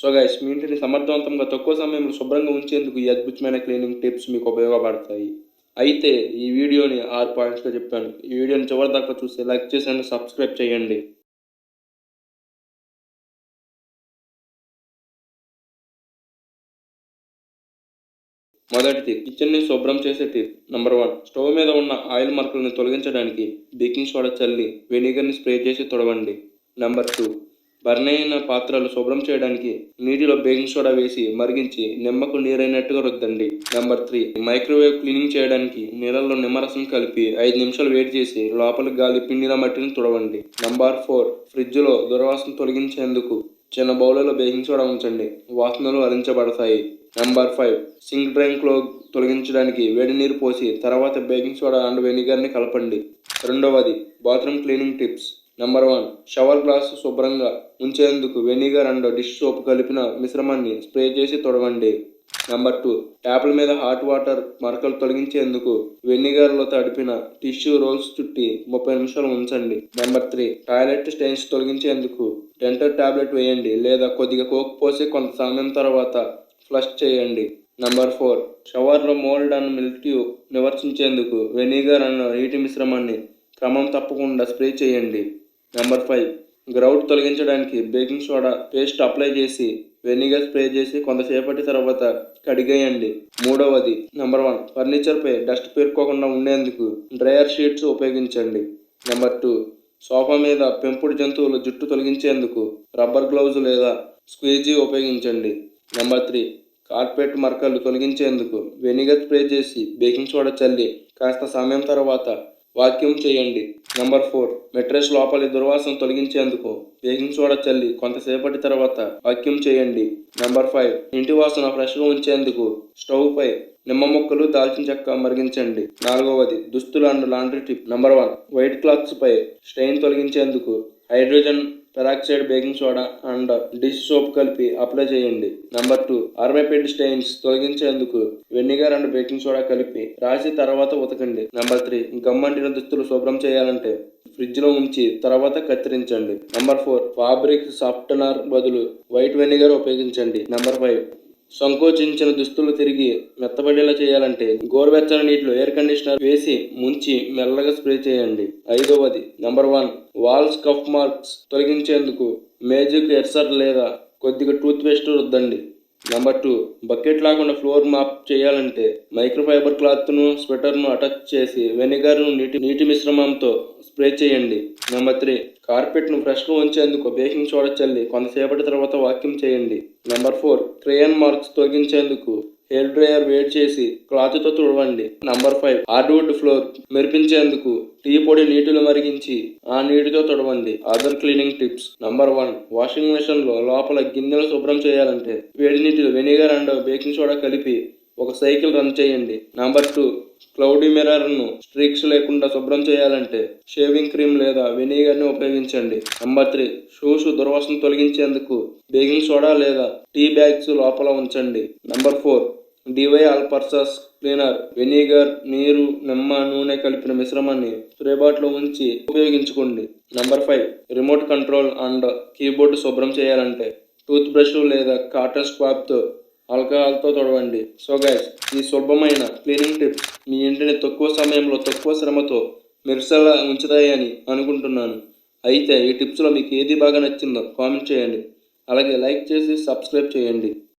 So guys మీ ఇంటిని సమర్థవంతంగా తక్కువ సమయంలో శుభ్రంగా ఉంచేందుకు ఈ అద్భుతమైన క్లీనింగ్ టిప్స్ మీకు ఉపయోగపడతాయి. అయితే ఈ వీడియోని ఆరు పాయింట్స్గా చెప్పాను. ఈ వీడియోని చివరి దాకా చూసి లైక్ చేసి సబ్స్క్రైబ్ చేయండి. మొదటిది కిచెన్ని శుభ్రం చేసే టిప్ నంబర్ వన్ స్టవ్ మీద ఉన్న ఆయిల్ మార్కులను తొలగించడానికి బేకింగ్ సోడా చల్లి వెనిగర్ని స్ప్రే చేసి తొడవండి. నెంబర్ టూ బర్న్ అయిన పాత్రలు శుభ్రం చేయడానికి నీటిలో బేకింగ్ సోడా వేసి మరిగించి నిమ్మకు నీరైనట్టుగా రుద్దండి. Number three. మైక్రోవేవ్ క్లీనింగ్ చేయడానికి నీళ్ళల్లో నిమ్మరసం కలిపి ఐదు నిమిషాలు వేడి చేసి లోపల గాలి పిండిన మట్టిని తుడవండి. Number four. ఫ్రిడ్జ్లో దుర్వాసన తొలగించేందుకు చిన్న బౌలలో బేకింగ్ సోడా ఉంచండి. వాసనలు అరించబడతాయి. Number five. సింక్ డ్రైన్ తొలగించడానికి వేడి నీరు పోసి తర్వాత బేకింగ్ సోడా అండ్ వెనిగర్ని కలపండి. రెండవది. Bathroom cleaning tips. Number one shower glass శుభ్రంగా ఉంచేందుకు వెనిగర్ అండ్ డిష్ సోప్ కలిపిన మిశ్రమాన్ని స్ప్రే చేసి తొడవండి. నెంబర్ టూ ట్యాప్ల మీద హాట్ వాటర్ మరకలు తొలగించేందుకు వెనిగర్లో తడిపిన టిష్యూ రోల్స్ చుట్టి ముప్పై నిమిషాలు ఉంచండి. నెంబర్ త్రీ టాయిలెట్ స్టెయిన్స్ తొలగించేందుకు డెంటల్ టాబ్లెట్ వేయండి లేదా కొద్దిగా కోక్ పోసి కొంత సమయం తర్వాత ఫ్లష్ చేయండి. నంబర్ ఫోర్ షవర్లో మోల్డ్ అండ్ మిల్ట్యూ నివారించేందుకు వెనిగర్ అన్న నీటి మిశ్రమాన్ని క్రమం తప్పకుండా స్ప్రే చేయండి. నెంబర్ ఫైవ్ గ్రౌట్ తొలగించడానికి బేకింగ్ సోడా పేస్ట్ అప్లై చేసి వెనిగర్ స్ప్రే చేసి కొంతసేపటి తర్వాత కడిగేయండి. మూడవది నెంబర్ వన్ ఫర్నిచర్పై డస్ట్ పేరుకోకుండా ఉండేందుకు డ్రయర్ షీట్స్ ఉపయోగించండి. నెంబర్ టూ సోఫా మీద పెంపుడు జంతువుల జుట్టు తొలగించేందుకు రబ్బర్ గ్లౌజ్ లేదా స్క్వీజీ ఉపయోగించండి. నెంబర్ త్రీ కార్పెట్ మరకలు తొలగించేందుకు వెనిగర్ స్ప్రే చేసి బేకింగ్ సోడా చల్లి కాస్త సమయం తర్వాత వాక్యూమ్ చేయండి. నెంబర్ ఫోర్ మెట్రెస్ లోపలి దుర్వాసన తొలగించేందుకు బేకింగ్ సోడా చల్లి కొంతసేపటి తర్వాత వాక్యూమ్ చేయండి. నెంబర్ ఫైవ్ ఇంటి వాసన ఫ్రెష్గా ఉంచేందుకు స్టవ్ పై నిమ్మ ముక్కలు దాల్చిన చెక్క మరిగించండి. నాలుగవది. దుస్తులు and laundry tip. Number one white clothes pi stain తొలగించేందుకు hydrogen peroxide baking soda and dish soap కలిపి అప్లై చేయండి. నెంబర్ టూ అర్మేపెడ్ స్టెయిన్స్ తొలగించేందుకు వెనిగర్ అండ్ బేకింగ్ సోడా కలిపి రాసి తర్వాత ఉతకండి. నెంబర్ త్రీ గమ్మంటిన దుస్తులు శుభ్రం చేయాలంటే ఫ్రిడ్జ్లో ఉంచి తర్వాత కత్తిరించండి. నెంబర్ ఫోర్ ఫాబ్రిక్ సాఫ్ట్నర్ బదులు వైట్ వెనిగర్ ఉపయోగించండి. నెంబర్ ఫైవ్ సంకోచించిన దుస్తులు తిరిగి మెత్తబడేలా చేయాలంటే గోరువెచ్చని నీటిలో ఎయిర్ కండిషనర్ వేసి ముంచి మెల్లగా స్ప్రే చేయండి. ఐదవది number one walls scuff marks తొలగించేందుకు మేజిక్ ఎర్సర్ లేదా కొద్దిగా టూత్ పేస్ట్ రుద్దండి. నెంబర్ టూ బకెట్ లేకుండా ఫ్లోర్ మాప్ చేయాలంటే మైక్రోఫైబర్ క్లాత్ను స్వెటర్ను అటాచ్ చేసి వెనిగర్ను నీటి నీటి మిశ్రమంతో స్ప్రే చేయండి. నెంబర్ త్రీ కార్పెట్ను ఫ్రెష్గా ఉంచేందుకు బేకింగ్ సోడా చల్లి కొంతసేపటి తర్వాత వాక్యూమ్ చేయండి. నెంబర్ ఫోర్ క్రేయన్ మార్క్స్ తొలగించేందుకు హెయిర్ డ్రైయర్ వేడి చేసి క్లాత్తో తుడవండి. నంబర్ ఫైవ్ హార్డ్వుడ్ ఫ్లోర్ మెరిపించేందుకు టీ పొడి నీటిలో మరిగించి ఆ నీటితో తుడవండి. Other cleaning tips. Number one washing మిషన్లో లోపల గిన్నెలు శుభ్రం చేయాలంటే వేడి నీటిలో వెనిగర్ అండ్ బేకింగ్ సోడా కలిపి ఒక సైకిల్ రన్ చేయండి. నంబర్ టూ క్లౌడీ మిర్రర్ను స్ట్రీక్స్ లేకుండా శుభ్రం చేయాలంటే షేవింగ్ క్రీమ్ లేదా వెనిగర్ని ఉపయోగించండి. నెంబర్ త్రీ షూస్ దుర్వాసన తొలగించేందుకు బేకింగ్ సోడా లేదా టీ బ్యాగ్స్ లోపల ఉంచండి. Number four DIY all purpose cleaner vinegar నీరు నిమ్మ నూనె కలిపిన మిశ్రమాన్ని స్ప్రే ఉంచి ఉపయోగించుకోండి. Number five remote control and keyboard శుభ్రం చేయాలంటే టూత్ బ్రష్ లేదా కాటన్ స్క్వాబ్తో ఆల్కహాల్తో తొడవండి. సో గైస్ ఈ సులభమైన క్లీనింగ్ టిప్స్ మీ ఇంటిని తక్కువ సమయంలో తక్కువ శ్రమతో మెరుసలా ఉంచుతాయని అనుకుంటున్నాను. అయితే ఈ టిప్స్లో మీకు ఏది బాగా నచ్చిందో కామెంట్ చేయండి. అలాగే లైక్ చేసి సబ్స్క్రైబ్ చేయండి.